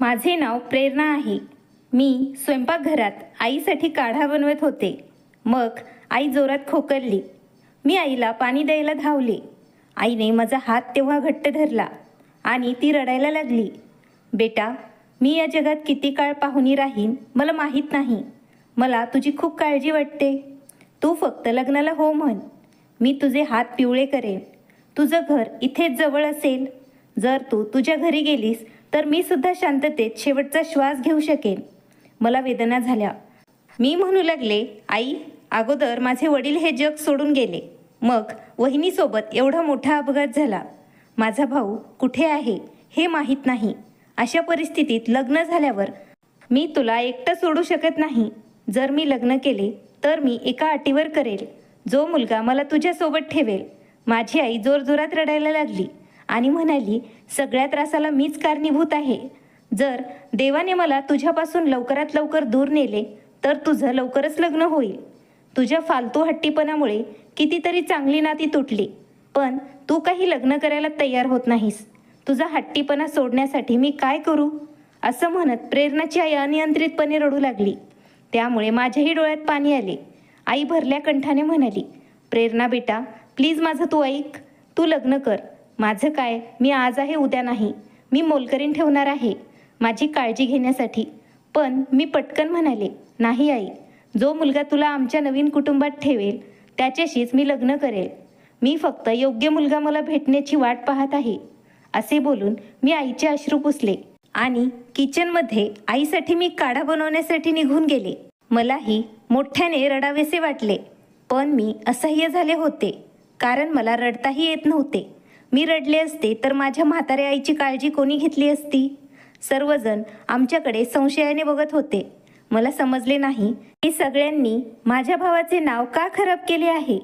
माझे नाव प्रेरणा आहे. मी स्वयंपाकघरात आईसाठी काढा बनवत होते. मग आई जोरात खोकरली. मी आईला पाणी द्यायला धावले. आईने माझा हात तेव्हा घट्ट धरला आणि ती रडायला लागली. बेटा मी या जगात किती काळ पाहुणी राहीन मला माहीत नाही. मला तुझी खूप काळजी वाटते. तू फक्त लग्नाला हो म्हण. मी तुझे हात पिवळे करेन. तुझं घर इथेच जवळ असेल. जर तू तुझ्या घरी गेलीस तर मी सुद्धा शांततेत शेवटचा श्वास घेऊ शकेन. मला वेदना झाल्या. मी म्हणू लागले आई अगोदर माझे वडील हे जग सोडून गेले. मग वहिनीसोबत एवढा मोठा अपघात झाला. माझा भाऊ कुठे आहे हे माहीत नाही. अशा परिस्थितीत लग्न झाल्यावर मी तुला एकटं सोडू शकत नाही. जर मी लग्न केले तर मी एका अटीवर करेल. जो मुलगा मला तुझ्यासोबत ठेवेल. माझी आई जोरजोरात रडायला लागली. आणि म्हणाली सगळ्या त्रासाला मीच कारणीभूत आहे. जर देवाने मला तुझ्यापासून लवकरात लवकर दूर नेले तर तुझं लवकरच लग्न होईल. तुझ्या फालतू हट्टीपणामुळे कितीतरी चांगली नाती तुटली. पण तू काही लग्न करायला तयार होत नाहीस. तुझा हट्टीपणा सोडण्यासाठी मी काय करू? असं म्हणत प्रेरणाची आई अनियंत्रितपणे रडू लागली. त्यामुळे माझ्याही डोळ्यात पाणी आले. आई भरल्या कंठाने म्हणाली प्रेरणा बेटा प्लीज माझं तू ऐक. तू लग्न कर. माझं काय? मी आज आहे उद्या नाही. मी मोलकरीन ठेवणार आहे माझी काळजी घेण्यासाठी. पण मी पटकन म्हणाले नाही आई जो मुलगा तुला आमच्या नवीन कुटुंबात ठेवेल त्याच्याशीच मी लग्न करेल. मी फक्त योग्य मुलगा मला भेटण्याची वाट पाहत आहे. असे बोलून मी आईचे अश्रू पुसले आणि किचनमध्ये आईसाठी मी काढा बनवण्यासाठी निघून गेले. मलाही मोठ्याने रडावेसे वाटले पण मी असह्य झाले होते कारण मला रडताही येत नव्हते. मी रडले असते तर माझ्या म्हाताऱ्या आईची काळजी कोणी घेतली असती? सर्वजण आमच्याकडे संशयाने बघत होते. मला समजले नाही की सगळ्यांनी माझ्या भावाचे नाव का खराब केले आहे?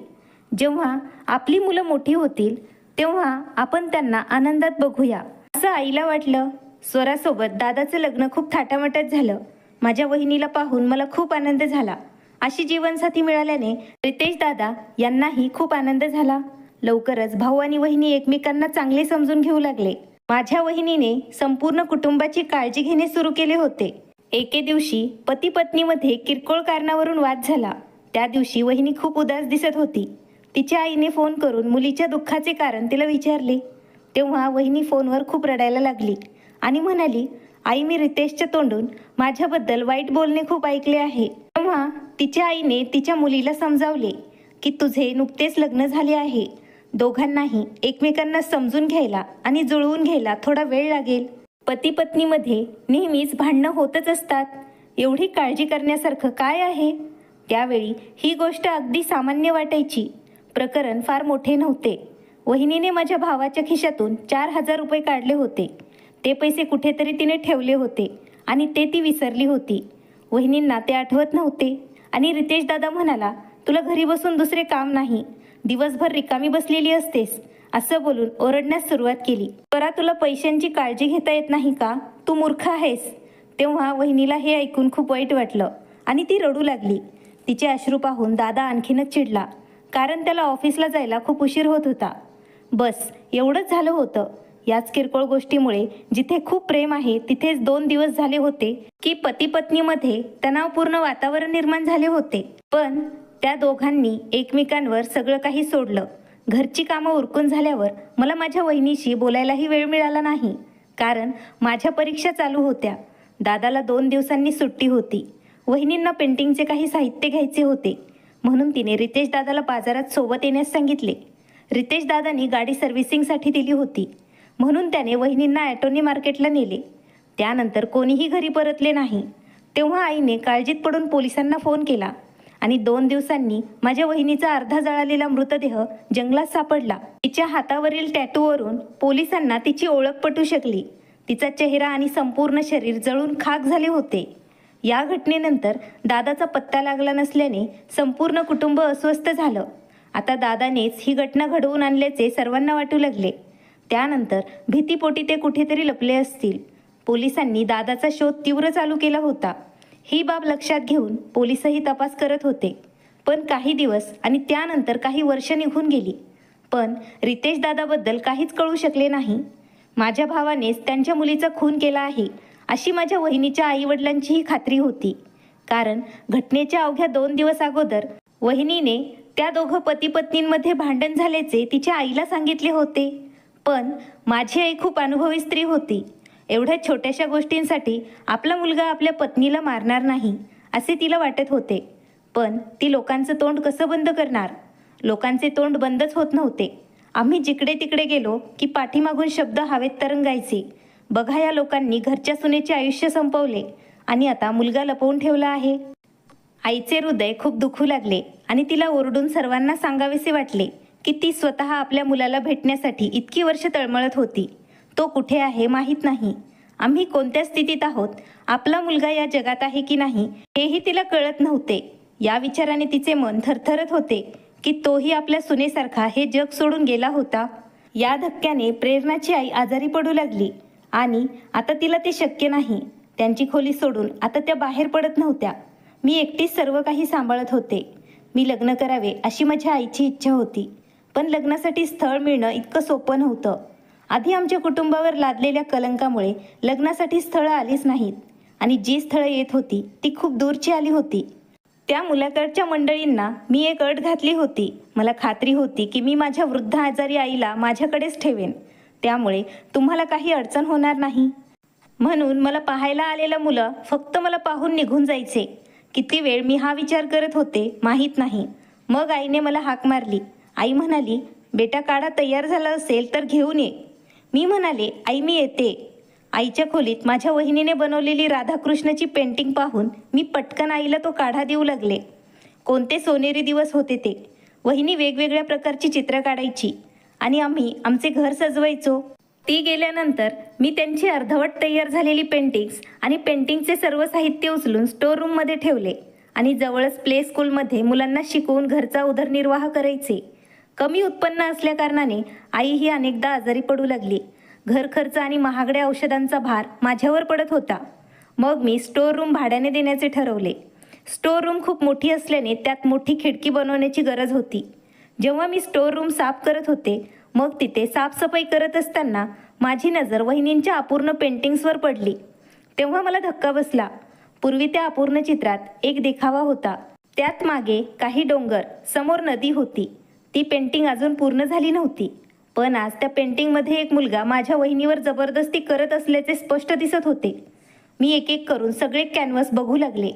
जेव्हा आपली मुलं मोठी होतील तेव्हा आपण त्यांना आनंदात बघूया. असं आईला वाटलं. स्वरासोबत दादाचं लग्न खूप थाटामाटात झालं. माझ्या वहिनीला पाहून मला खूप आनंद झाला. अशी जीवनसाथी मिळाल्याने रितेश दादा यांनाही खूप आनंद झाला. लवकरच भाऊ आणि वहिनी एकमेकांना चांगले समजून घेऊ लागले. माझ्या वहिनीने संपूर्ण कुटुंबाची काळजी घेणे सुरू केले होते. एके दिवशी पती पत्नीमध्ये किरकोळ कारणावरून वाद झाला. त्या दिवशी वहिनी खूप उदास दिसत होती. तिच्या आईने फोन करून मुलीच्या दुःखाचे कारण तिला विचारले. तेव्हा वहिनी फोनवर खूप रडायला लागली आणि म्हणाली आई मी रितेशच्या तोंडून माझ्याबद्दल वाईट बोलणे खूप ऐकले आहे. तेव्हा तिच्या आईने तिच्या मुलीला समजावले की तुझे नुकतेच लग्न झाले आहे. दोघांनाही एकमेकांना समजून घ्यायला आणि जुळवून घ्यायला थोडा वेळ लागेल. पती पत्नीमध्ये नेहमीच भांडणं होतच असतात. एवढी काळजी करण्यासारखं काय आहे? त्यावेळी ही गोष्ट अगदी सामान्य वाटायची. प्रकरण फार मोठे नव्हते. वहिनीने माझ्या भावाच्या खिशातून चार हजार रुपये काढले होते. ते पैसे कुठेतरी तिने ठेवले होते आणि ते ती विसरली होती. वहिनींना ते आठवत नव्हते. आणि रितेश दादा म्हणाला तुला घरी बसून दुसरे काम नाही. दिवसभर रिकामी बसलेली असतेस. असं बोलून ओरडण्यास सुरुवात केली. बरा तुला पैशांची काळजी घेता येत नाही का? तू मूर्ख आहेस. तेव्हा वहिनीला हे ऐकून खूप वाईट वाटलं आणि ती रडू लागली. तिचे अश्रू पाहून दादा आणखीनच चिडला. कारण त्याला ऑफिसला जायला खूप उशीर होत होता. बस एवढंच झालं होतं. याच किरकोळ गोष्टीमुळे जिथे खूप प्रेम आहे तिथेच दोन दिवस झाले होते की पती पत्नीमध्ये तणावपूर्ण वातावरण निर्माण झाले होते. पण त्या दोघांनी एकमेकांवर सगळं काही सोडलं. घरची कामं उरकून झाल्यावर मला माझ्या वहिनीशी बोलायलाही वेळ मिळाला नाही. कारण माझ्या परीक्षा चालू होत्या. दादाला दोन दिवसांनी सुट्टी होती. वहिनींना पेंटिंगचे काही साहित्य घ्यायचे होते. म्हणून तिने रितेश दादाला बाजारात सोबत येण्यास सांगितले. रितेश दादानी गाडी सर्व्हिसिंगसाठी दिली होती. म्हणून त्याने वहिनींना ॲटोनी मार्केटला नेले. त्यानंतर कोणीही घरी परतले नाही. तेव्हा आईने काळजीत पडून पोलिसांना फोन केला. आणि दोन दिवसांनी माझ्या वहिनीचा अर्धा जळालेला मृतदेह जंगलात सापडला. तिच्या हातावरील टॅटूवरून पोलिसांना तिची ओळख पटू शकली. तिचा चेहरा आणि संपूर्ण शरीर जळून खाक झाले होते. या घटनेनंतर दादाचा पत्ता लागला नसल्याने संपूर्ण कुटुंब अस्वस्थ झालं. आता दादानेच ही घटना घडवून आणल्याचे सर्वांना वाटू लागले. त्यानंतर भीतीपोटी ते कुठेतरी लपले असतील. पोलिसांनी दादाचा शोध तीव्र चालू केला होता. ही बाब लक्षात घेऊन पोलिसही तपास करत होते. पण काही दिवस आणि त्यानंतर काही वर्ष निघून गेली. पण रितेश दादाबद्दल काहीच कळू शकले नाही. माझ्या भावानेच त्यांच्या मुलीचा खून केला आहे अशी माझ्या वहिनीच्या आईवडिलांचीही खात्री होती. कारण घटनेच्या अवघ्या दोन दिवस अगोदर वहिनीने त्या दोघं पती पत्नींमध्ये भांडण झाल्याचे तिच्या आईला सांगितले होते. पण माझी आई खूप अनुभवी स्त्री होती. एवढ्या छोट्याशा गोष्टींसाठी आपला मुलगा आपल्या पत्नीला मारणार नाही असे तिला वाटत होते. पण ती लोकांचं तोंड कसं बंद करणार? लोकांचे तोंड बंदच होत नव्हते. आम्ही जिकडे तिकडे गेलो की पाठीमागून शब्द हवेत तरंगायचे. बघा या लोकांनी घरच्या सुनेचे आयुष्य संपवले आणि आता मुलगा लपवून ठेवला आहे. आईचे हृदय खूप दुखू लागले आणि तिला ओरडून सर्वांना सांगावेसे वाटले की ती स्वतः आपल्या मुलाला भेटण्यासाठी इतकी वर्ष तळमळत होती. तो कुठे आहे माहीत नाही. आम्ही कोणत्या स्थितीत आहोत? आपला मुलगा या जगात आहे की नाही हेही तिला कळत नव्हते. या विचाराने तिचे मन थरथरत होते की तोही आपल्या सुनेसारखा हे जग सोडून गेला होता. या धक्क्याने प्रेरणाची आई आजारी पडू लागली. आणि आता तिला ते शक्य नाही. त्यांची खोली सोडून आता त्या बाहेर पडत नव्हत्या. मी एकटीच सर्व काही सांभाळत होते. मी लग्न करावे अशी माझ्या आईची इच्छा होती. पण लग्नासाठी स्थळ मिळणं इतकं सोपं नव्हतं. आधी आमच्या कुटुंबावर लादलेल्या कलंकामुळे लग्नासाठी स्थळं आलीच नाहीत. आणि जी स्थळं येत होती ती खूप दूरची आली होती. त्या मुलाकडच्या मंडळींना मी एक अट घातली होती. मला खात्री होती की मी माझ्या वृद्ध आजारी आईला माझ्याकडेच ठेवेन. त्यामुळे तुम्हाला काही अडचण होणार नाही. म्हणून मला पाहायला आलेलं मुलं फक्त मला पाहून निघून जायचे. किती वेळ मी हा विचार करत होते माहीत नाही. मग आईने मला हाक मारली. आई म्हणाली बेटा काढा तयार झाला असेल तर घेऊन ये. मी म्हणाले आई मी येते. आईच्या खोलीत माझ्या वहिनीने बनवलेली राधाकृष्णाची पेंटिंग पाहून मी पटकन आईला तो काढा देऊ लागले. कोणते सोनेरी दिवस होते ते. वहिनी वेगवेगळ्या प्रकारची चित्र काढायची. आणि आम्ही आमचे घर सजवायचो. ती गेल्यानंतर मी त्यांची अर्धवट तयार झालेली पेंटिंग्स आणि पेंटिंगचे सर्व साहित्य उचलून स्टोर रूममध्ये ठेवले. आणि जवळच प्ले स्कूलमध्ये मुलांना शिकवून घरचा उदरनिर्वाह करायचे. कमी उत्पन्न असल्याकारणाने आई ही अनेकदा आजारी पडू लागली. घर खर्च आणि महागड्या औषधांचा भार माझ्यावर पडत होता. मग मी स्टोर रूम भाड्याने देण्याचे ठरवले. स्टोर रूम खूप मोठी असल्याने त्यात मोठी खिडकी बनवण्याची गरज होती. जेव्हा मी स्टोर रूम साफ करत होते मग तिथे साफसफाई करत असताना माझी नजर वहिनींच्या अपूर्ण पेंटिंग्सवर पडली. तेव्हा मला धक्का बसला. पूर्वी त्या अपूर्ण चित्रात एक देखावा होता. त्यात मागे काही डोंगर समोर नदी होती. ती पेंटिंग अजून पूर्ण झाली नव्हती. पण आज त्या पेंटिंगमध्ये एक मुलगा माझ्या वहिनीवर जबरदस्ती करत असल्याचे स्पष्ट दिसत होते. मी एक एक करून सगळे कॅनव्हास बघू लागले.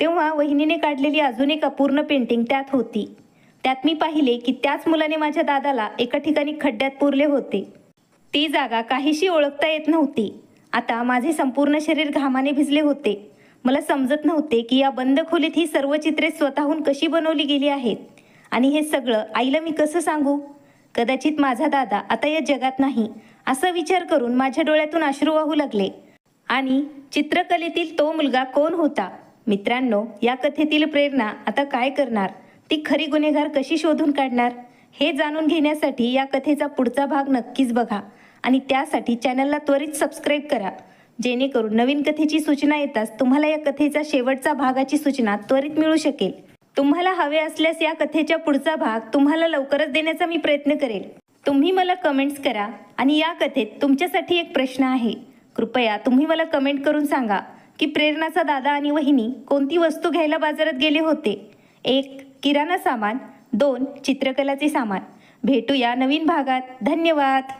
तेव्हा वहिनीने काढलेली अजून एक अपूर्ण पेंटिंग त्यात होती. त्यात मी पाहिले की त्याच मुलाने माझ्या दादाला एका ठिकाणी खड्ड्यात पुरले होते. ती जागा काहीशी ओळखता येत नव्हती. आता माझे संपूर्ण शरीर घामाने भिजले होते. मला समजत नव्हते की या बंद खोलीत ही सर्व चित्रे स्वतःहून कशी बनवली गेली आहेत. आणि हे सगळं आईला मी कसं सांगू? कदाचित माझा दादा आता या जगात नाही असा विचार करून माझ्या डोळ्यातून अश्रू वाहू लागले. आणि चित्रकलेतील तो मुलगा कोण होता? मित्रांनो या कथेतील प्रेरणा आता काय करणार? ती खरी गुन्हेगार कशी शोधून काढणार? हे जाणून घेण्यासाठी या कथेचा पुढचा भाग नक्कीच बघा आणि त्यासाठी चॅनलला त्वरित सबस्क्राईब करा. जेणेकरून नवीन कथेची सूचना येताच तुम्हाला या कथेचा शेवटचा भागाची सूचना त्वरित मिळू शकेल. तुम्हाला हवे असल्यास या कथेच्या पुढचा भाग तुम्हाला लवकरच देण्याचा मी प्रयत्न करेल. तुम्ही मला कमेंट्स करा आणि या कथेत तुमच्यासाठी एक प्रश्न आहे. कृपया तुम्ही मला कमेंट करून सांगा की प्रेरणाचा दादा आणि वहिनी कोणती वस्तू घ्यायला बाजारात गेले होते? एक किराणा सामान. दोन चित्रकलाचे सामान. भेटूया नवीन भागात. धन्यवाद.